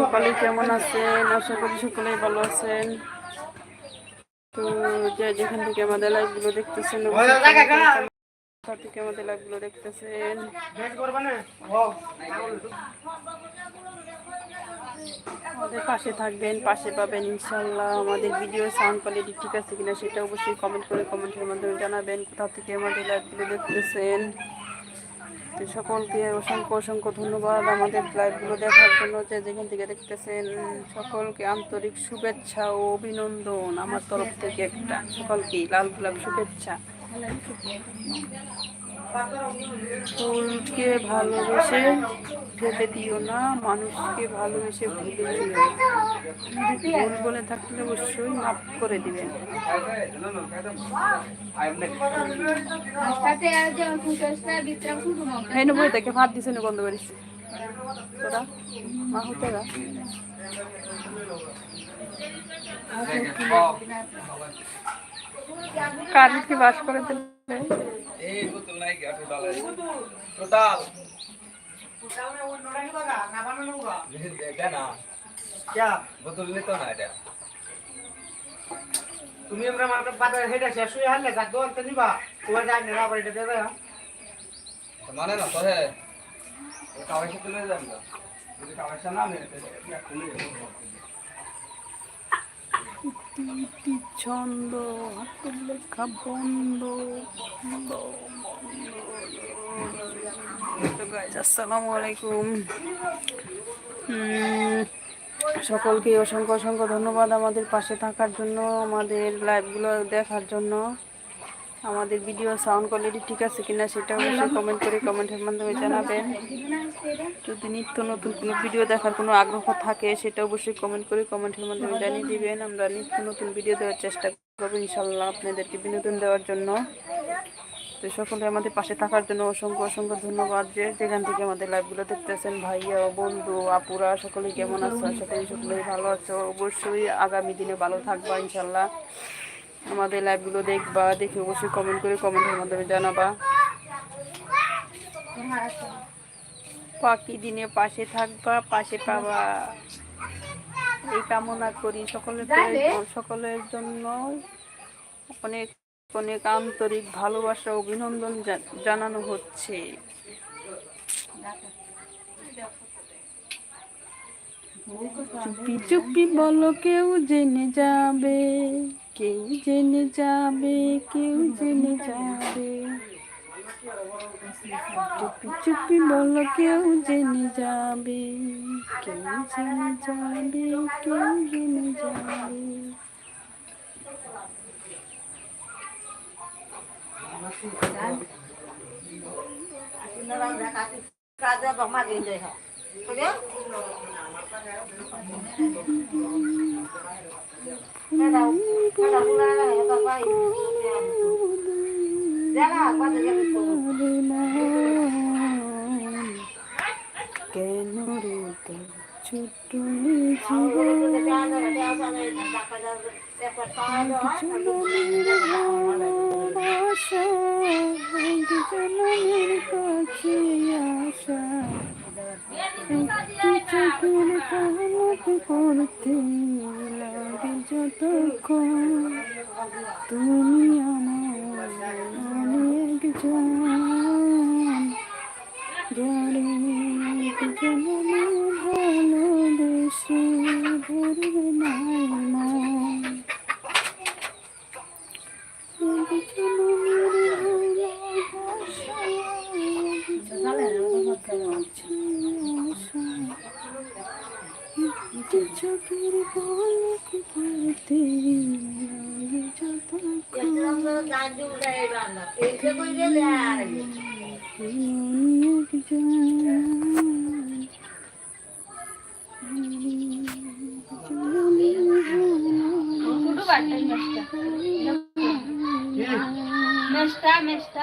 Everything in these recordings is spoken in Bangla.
সকালে কেমন আছেন? আশা করি সকলেই ভালো আছেন। তো যে যেখান থেকে আমাদের লাইভগুলো দেখতেছেন কোথা থেকে আমাদের লাইভগুলো দেখতেছেন। আমাদের পাশে থাকবেন পাশে পাবেন ইনশাল্লাহ আমাদের ভিডিও সাউন্ড কোয়ালিটি ঠিক আছে কিনা সেটা অবশ্যই কমেন্ট করে কমেন্টের মাধ্যমে জানাবেন। কোথা থেকে আমাদের লাইভগুলো দেখতেছেন? সকলকে অসংখ্য অসংখ্য ধন্যবাদ আমাদের লাইভগুলো দেখার জন্য যে যেখান থেকে দেখতেছেন। সকলকে আন্তরিক শুভেচ্ছা ও অভিনন্দন আমার তরফ থেকে একটা। সকলকে লাল গোলাপ শুভেচ্ছা। ফুলকে ভালোবেসে ভেবে দিও না মানুষকে ভালোবেসে ভুলে দিও না ভুল বলে থাকলে অবশ্যই মাফ করে দিবেন। হ্যাঁ বই দেখে ভাত দিছে না বন্ধ করিস। তোরা মা হতে গা কারেন্ট কি বাস করে দিলে? এই বোতল নাই কি আটে ডালে টোটাল দেখা না বোতল নিত না এটা তুমি আমরা মার্কে পাতা হেডা শেষ হয়ে হারলে যাক দোয়ান তো নিবা তোমার যাই না আবার এটা দেবে মানে না তো হে কাগজ তুলে যান না যদি কাগজটা না নেই ইতি ছন্দ হাতের লেখা বন্ধ guys, আসসালামু আলাইকুম। সকলকে অসংখ্য অসংখ্য ধন্যবাদ আমাদের পাশে থাকার জন্য আমাদের লাইভগুলো দেখার জন্য। আমাদের ভিডিও সাউন্ড কোয়ালিটি ঠিক আছে কিনা সেটা অবশ্যই কমেন্ট করে কমেন্টের মাধ্যমে জানাবেন। যদি নিত্য নতুন কোনো ভিডিও দেখার কোনো আগ্রহ থাকে সেটা অবশ্যই কমেন্ট করে কমেন্টের মাধ্যমে জানিয়ে দিবেন। আমরা নিত্য নতুন ভিডিও দেওয়ার চেষ্টা করব ইনশাল্লাহ আপনাদেরকে বিনোদন দেওয়ার জন্য। তো সকলে আমাদের পাশে থাকার জন্য অসংখ্য অসংখ্য ধন্যবাদ যে যেখান থেকে আমাদের লাইভগুলো দেখতেছেন, ভাইয়া, বন্ধু, আপুরা, সকলে কেমন আছো? করি সকলেই ভালো আছো। অবশ্যই আগামী দিনে ভালো থাকবা ইনশাল্লাহ আমাদের লাইভগুলো দেখবা, দেখে অবশ্যই কমেন্ট করে কমেন্টের মাধ্যমে জানাবা। বাকি দিনে পাশে থাকবা, পাশে পাবা। এই কামনা করি সকলের সকলের জন্য। অনেক অনেক আন্তরিক ভালোবাসা অভিনন্দন জানানো হচ্ছে। চুপি চুপি বলো, কেউ জেনে যাবে, কেউ জেনে যাবে, কেউ জেনে যাবে। চুপি চুপি বলো, কেউ জেনে যাবে, কেউ জেনে যাবে, কেউ জেনে যাবে। Kada bang mag-enjoy ha? Pwede? Kada, kada mula lang yung papay. Dala, kada yung ito. Que জনমের কাছে একটি চোখের পলক করতে লাগে যতক্ষণ তুমি আমার অনেক জন যারে জনমে ভালোবেসে ধরবে নাই মন এক জনমের ভালোবাসা, এক জনমের কাছে আসা, একটি চোখের পলক পড়তে লাগে যতক্ষণ মেষ্টা মেষ্টা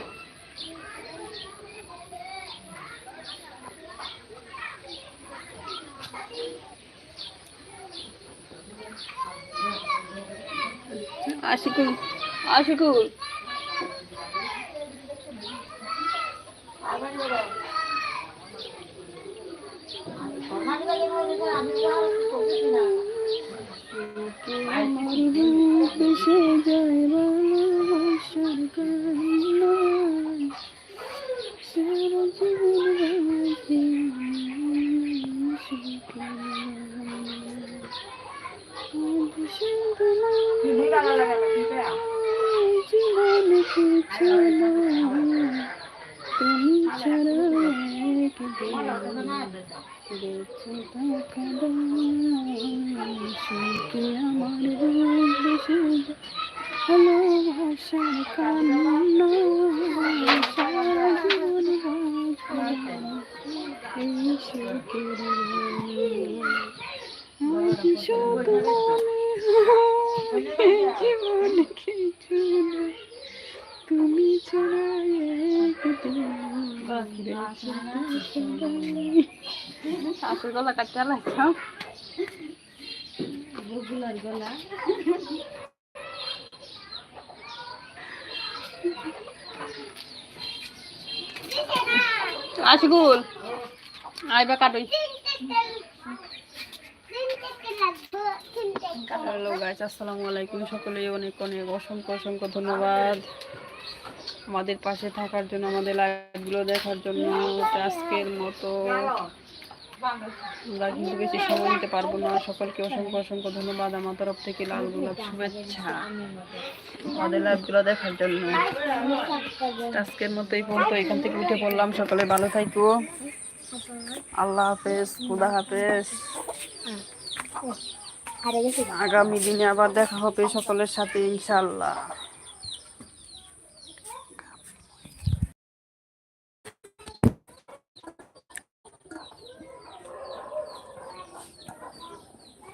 আশিকুল আশিকুল। ভালোবাসার কান্না সারা জীবন বাঁচি সুখে। আজ শুধু জীবন কিছু না তুমি ছাড়া এক দিন বেঁচে থাকা সুখে আমার বেশি ভালোবাসার কান্না শুধু মনে জীবন কিছু তুমি ছাড়া একদিন আসল গলা কাটা লাগাও আশিকুল আইবা কাটুই হ্যালো গাইস, আসসালামু আলাইকুম সকলেই। অনেক অনেক অসংখ্য অসংখ্য ধন্যবাদ। আমাদের পাশে থাকার জন্য আমাদের লাইভগুলো দেখার জন্য আজকের মতো আমরা কিন্তু বেশি সময় নিতে পারব না। সকলকে অসংখ্য অসংখ্য ধন্যবাদ আমার তরফ থেকে। লাল গোলাপ শুভেচ্ছা আমাদের লাইভগুলো দেখার জন্য। আজকের মতো এই পর্যন্ত এখান থেকে উঠে পড়লাম। সকলে ভালো থাকো আল্লাহ হাফেজ খুদা হাফেজ। আগামী দিনে আবার দেখা হবে সকলের সাথে ইনশাল্লাহ